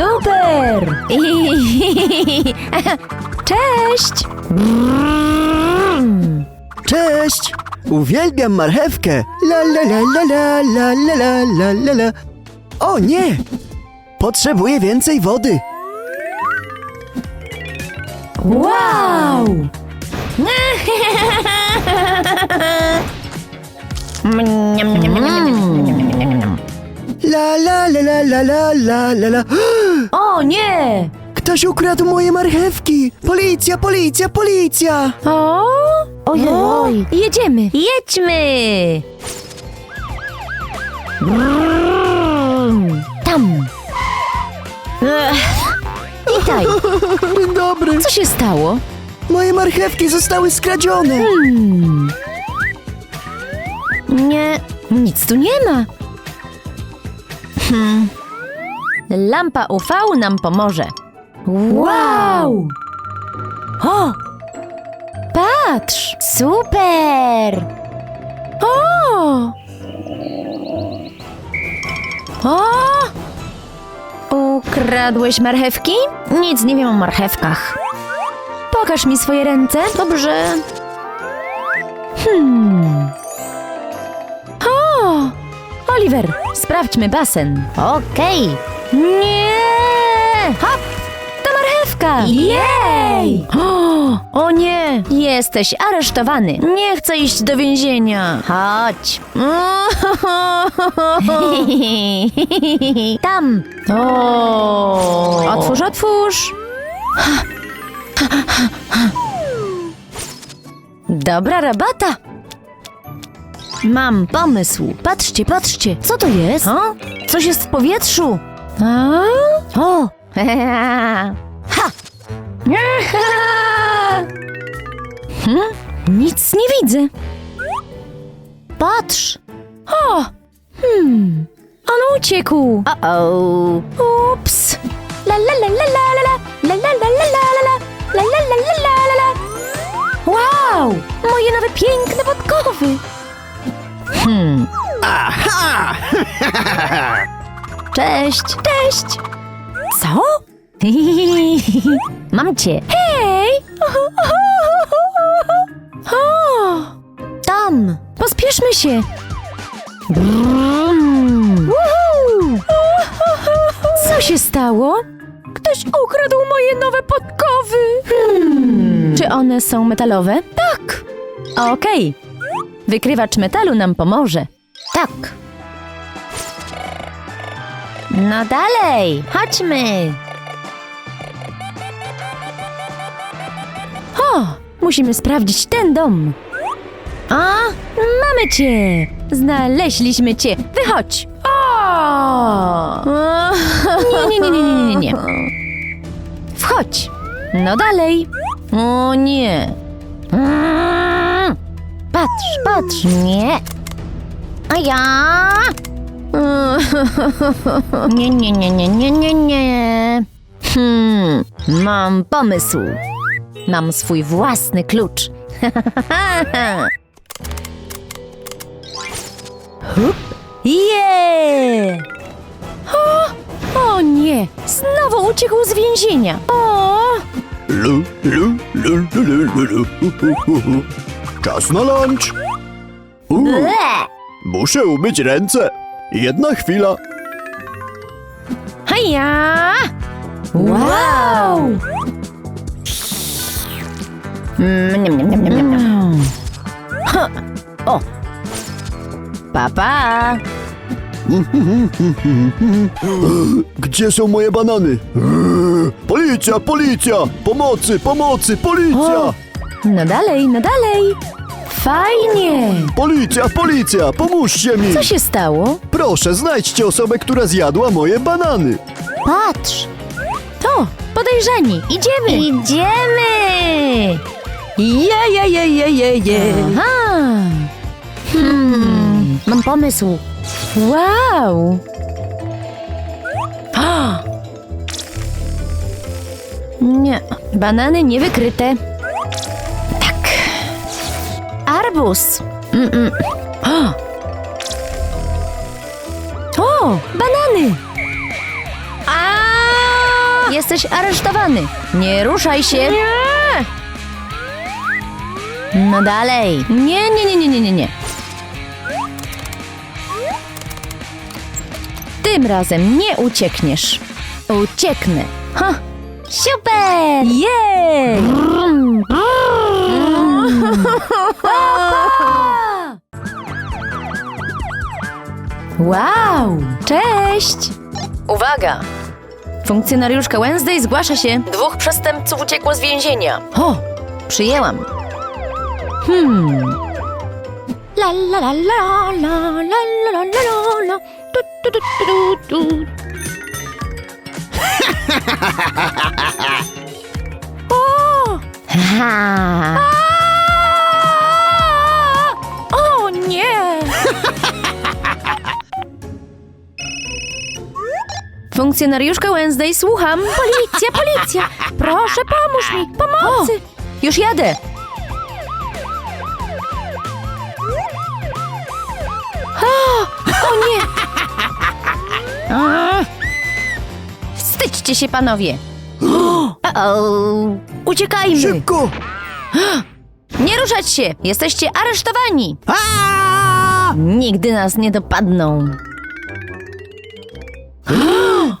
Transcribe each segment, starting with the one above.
Super! Cześć! Cześć! Uwielbiam marchewkę! La la la la la la la la la la la O nie! Potrzebuję więcej wody! Wow! La la la la la la la la la O nie! Ktoś ukradł moje marchewki! Policja, policja, policja! O! Ojej, oj. Jedziemy! Jedźmy! Tam! Ech. Witaj! Dzień dobry! Co się stało? Moje marchewki zostały skradzione! Hmm. Nie, nic tu nie ma. Hmm. Lampa UV nam pomoże. Wow! O! Patrz! Super! O! O! Ukradłeś marchewki? Nic nie wiem o marchewkach. Pokaż mi swoje ręce. Dobrze. Hmm. O! Oliver, sprawdźmy basen. Okej. Nie! Hop! To marchewka! Jej! O, o nie! Jesteś aresztowany. Nie chcę iść do więzienia. Chodź. Tam. O! Otwórz, otwórz. Dobra robota. Mam pomysł. Patrzcie, patrzcie. Co to jest? Coś jest w powietrzu. A? O! ha! Hm? Nic nie widzę. Patrz. O! Hmm. On uciekł. O-o. Ups. La la la la la la la la la la la la la la la la la la la la Wow! Moje nowe piękne podkowy. Hmm. Aha! Cześć, cześć! Co? Mam cię. Hej! O! Tam! Pospieszmy się! Brum. Co się stało? Ktoś ukradł moje nowe podkowy! Hmm. Czy one są metalowe? Tak! Okej. Wykrywacz metalu nam pomoże. Tak. No dalej, chodźmy. O, musimy sprawdzić ten dom. A, mamy cię. Znaleźliśmy cię. Wychodź. O! Nie, nie, nie, nie, nie, nie, nie. Wchodź. No dalej. O nie. Mm. Patrz, patrz. Nie. A ja? Nie, nie, nie, nie, nie, nie, nie. Hmm, mam pomysł. Mam swój własny klucz. Hup. Je! O, o nie! Znowu uciekł z więzienia. O! Lu, lu, lu, lu, lu, lu, lu, hu, hu, hu, hu. Czas na lunch! U, Ble! muszę umyć ręce! Jedna chwila! Haja! Wow! Mm, niam, niam, niam, niam, niam. Ha. O! Papa! Gdzie są moje banany? Policja, policja! Pomocy, pomocy, policja! O! No dalej, no dalej! Fajnie! Policja, policja, pomóżcie mi! Co się stało? Proszę, znajdźcie osobę, która zjadła moje banany! Patrz! To! Podejrzani! Idziemy! Idziemy! Je, je, je, je, je, je. Aha! Hmm, mam pomysł. Wow! O! Nie, banany niewykryte. Mm-mm. O! o, banany! A! jesteś aresztowany. Nie ruszaj się. Nie! No dalej. Nie, nie, nie, nie, nie, nie, nie. Tym razem nie uciekniesz. Ucieknę. Ha! Super! Jej! Wow! Cześć! Uwaga! Funkcjonariuszka Wednesday zgłasza się. Dwóch przestępców uciekło z więzienia. O! Przyjęłam. Hmm. La la la la la la la la la la tu, tu, tu, tu, tu. O! Ha! Nie! Funkcjonariuszka Wednesday, słucham. Policja, policja! Proszę, pomóż mi! Pomocy! już jadę! O, o nie! Wstydźcie się, panowie! O-o! Uciekajmy! Szybko! Nie ruszać się! Jesteście aresztowani! Nigdy nas nie dopadną.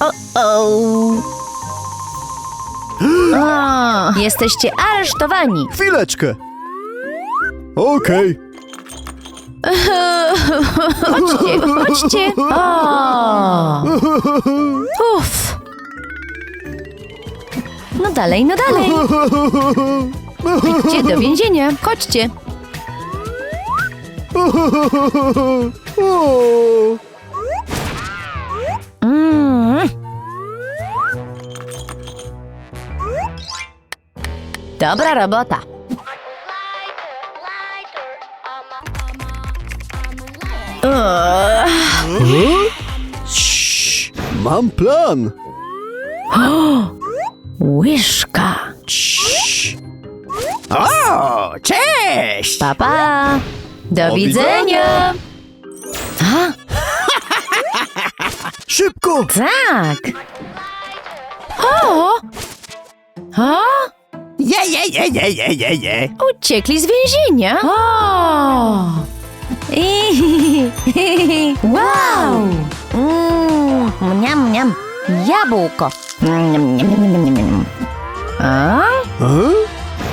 O-o! O, Jesteście aresztowani. Chwileczkę. Okej. Chodźcie, chodźcie. O! dalej, no dalej. Idźcie do więzienia. Chodźcie. Mm. Dobra robota. Ugh. Cii, Mam plan. Łyżka. O, cześć! Papa. Do Do widzenia. A, Szybko! tak. O! O! Je, je, je, je, je, je, je. Uciekli z więzienia. O! wow! Mm, mniam, mniam. Jabłko. Mniam, mniam, mniam, mniam, mniam. A? A?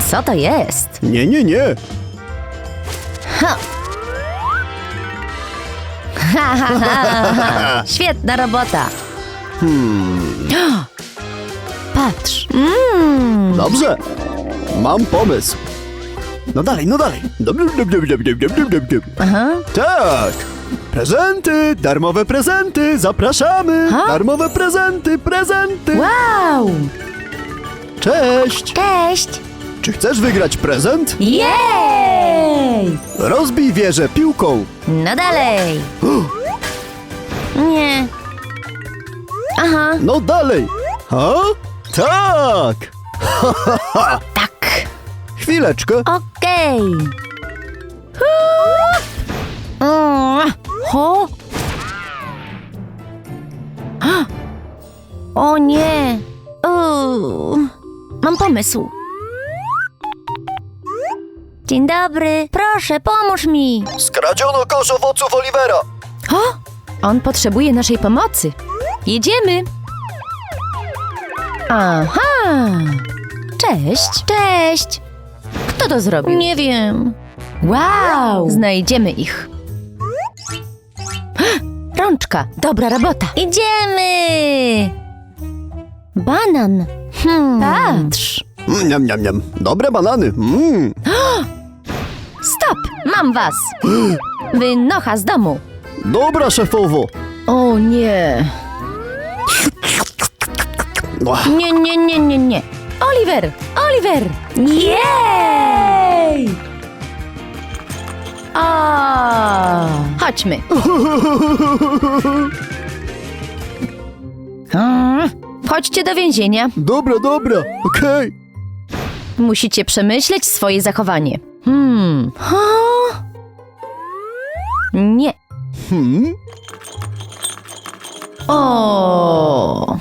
Co to jest? Nie, nie, nie. Ha. Ha, ha, ha, ha. Świetna robota. Hmm. Patrz. Mm. Dobrze. Mam pomysł. No dalej, no dalej. Dobrze, dobrze, dobrze, dobrze, dobrze, dobrze. Aha. Tak! Prezenty! Darmowe prezenty! Zapraszamy! Ha? Darmowe prezenty! Prezenty! Wow! Cześć! Cześć! Czy chcesz wygrać prezent? Jej! Rozbij wieżę piłką! No dalej. Nie. Aha, No dalej! Ha? Tak! tak. Chwileczkę! Okej. Mm, Ho? O nie. Pomysł. Dzień dobry. Proszę, pomóż mi. Skradziono kosz owoców Olivera! O! On potrzebuje naszej pomocy. Jedziemy! Aha! Cześć! Cześć! Kto to zrobił? Nie wiem. Wow! Znajdziemy ich. Rączka! Dobra robota! Idziemy! Banan! Hmm. Patrz! Mm, niam, niam, niam. Dobre banany! Mm. Stop! Mam was! Wynocha z domu! Dobra, szefowo! O nie! Ach, Nie, nie, nie, nie, nie. Oliver! Oliver! Jej! O! Chodźmy. Mm, Chodźcie do więzienia. Dobra, dobra, okej. Musicie przemyśleć swoje zachowanie. Hmm. Ha? Nie. Hmm? O!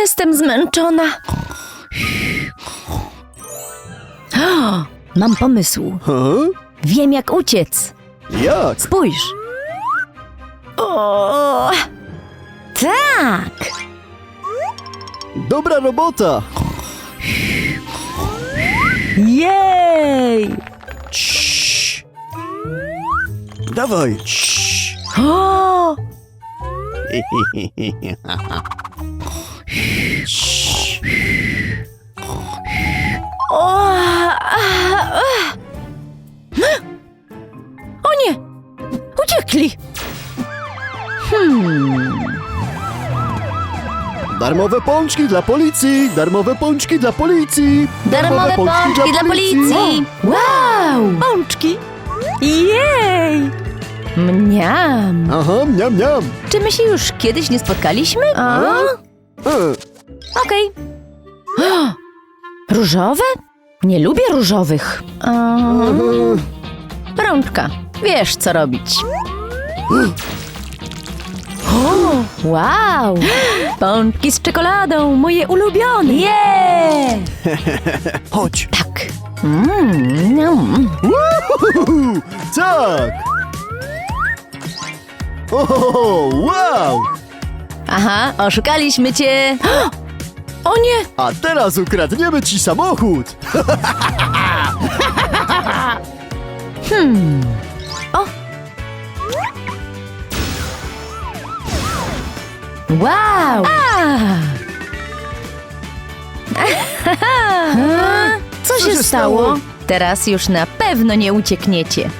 Jestem zmęczona. Mam pomysł. Wiem, jak uciec. Jak? Spójrz. O! Tak! Dobra robota! Jej! Ciii. Dawaj! Ciii. O! O! a, a. O nie! Uciekli! Hmm. Darmowe pączki dla policji! Darmowe pączki dla policji! Darmowe pączki dla policji! Wow! Pączki! Jej! Mniam! Aha, miam, miam! Czy my się już kiedyś nie spotkaliśmy? A? E, Okej. Różowe? Nie lubię różowych. A... Rączka, wiesz co robić. O, wow! Pączki z czekoladą, moje ulubione! Yeah! chodź! Tak. Mm, mm. Tak! O, wow! Aha, oszukaliśmy cię. O nie! A teraz ukradniemy ci samochód! Hmm. O! Wow! A! Co, Co się się stało? stało? Teraz już na pewno nie uciekniecie.